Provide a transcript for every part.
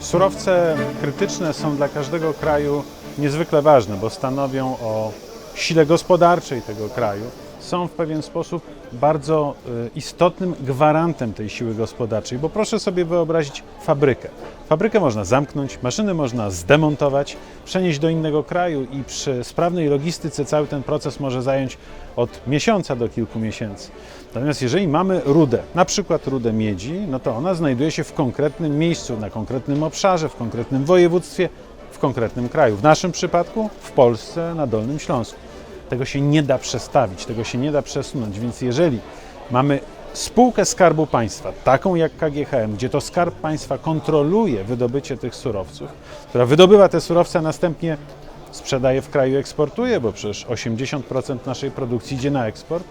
Surowce krytyczne są dla każdego kraju niezwykle ważne, bo stanowią o sile gospodarczej tego kraju. Są w pewien sposób bardzo y, istotnym gwarantem tej siły gospodarczej, bo proszę sobie wyobrazić fabrykę. Fabrykę można zamknąć, maszyny można zdemontować, przenieść do innego kraju i przy sprawnej logistyce cały ten proces może zająć od miesiąca do kilku miesięcy. Natomiast jeżeli mamy rudę, na przykład rudę miedzi, no to ona znajduje się w konkretnym miejscu, na konkretnym obszarze, w konkretnym województwie, w konkretnym kraju. W naszym przypadku w Polsce, na Dolnym Śląsku. Tego się nie da przestawić, tego się nie da przesunąć, więc jeżeli mamy spółkę Skarbu Państwa, taką jak KGHM, gdzie to Skarb Państwa kontroluje wydobycie tych surowców, która wydobywa te surowce, a następnie sprzedaje w kraju, eksportuje, bo przecież 80% naszej produkcji idzie na eksport,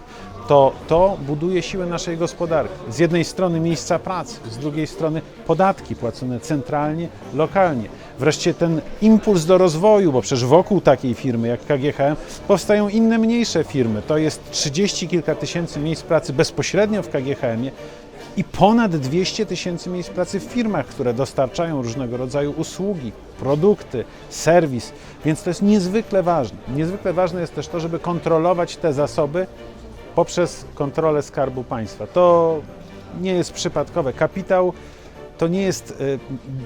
to to buduje siłę naszej gospodarki. Z jednej strony miejsca pracy, z drugiej strony podatki płacone centralnie, lokalnie. Wreszcie ten impuls do rozwoju, bo przecież wokół takiej firmy jak KGHM powstają inne mniejsze firmy. To jest 30 kilka tysięcy miejsc pracy bezpośrednio w KGHM-ie i ponad 200 tysięcy miejsc pracy w firmach, które dostarczają różnego rodzaju usługi, produkty, serwis, więc to jest niezwykle ważne. Niezwykle ważne jest też to, żeby kontrolować te zasoby poprzez kontrolę Skarbu Państwa. To nie jest przypadkowe. Kapitał to nie jest e,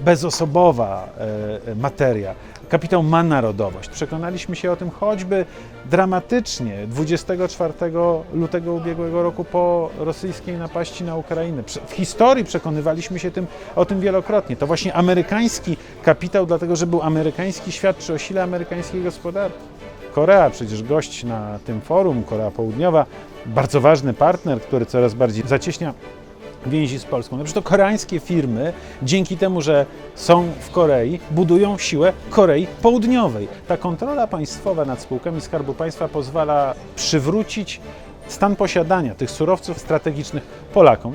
bezosobowa e, materia. Kapitał ma narodowość. Przekonaliśmy się o tym choćby dramatycznie 24 lutego ubiegłego roku po rosyjskiej napaści na Ukrainę. W historii przekonywaliśmy się tym, o tym wielokrotnie. To właśnie amerykański kapitał, dlatego że był amerykański, świadczy o sile amerykańskiej gospodarki. Korea, przecież gość na tym forum, Korea Południowa, bardzo ważny partner, który coraz bardziej zacieśnia więzi z Polską. Przecież to koreańskie firmy, dzięki temu, że są w Korei, budują siłę Korei Południowej. Ta kontrola państwowa nad spółkami Skarbu Państwa pozwala przywrócić stan posiadania tych surowców strategicznych Polakom.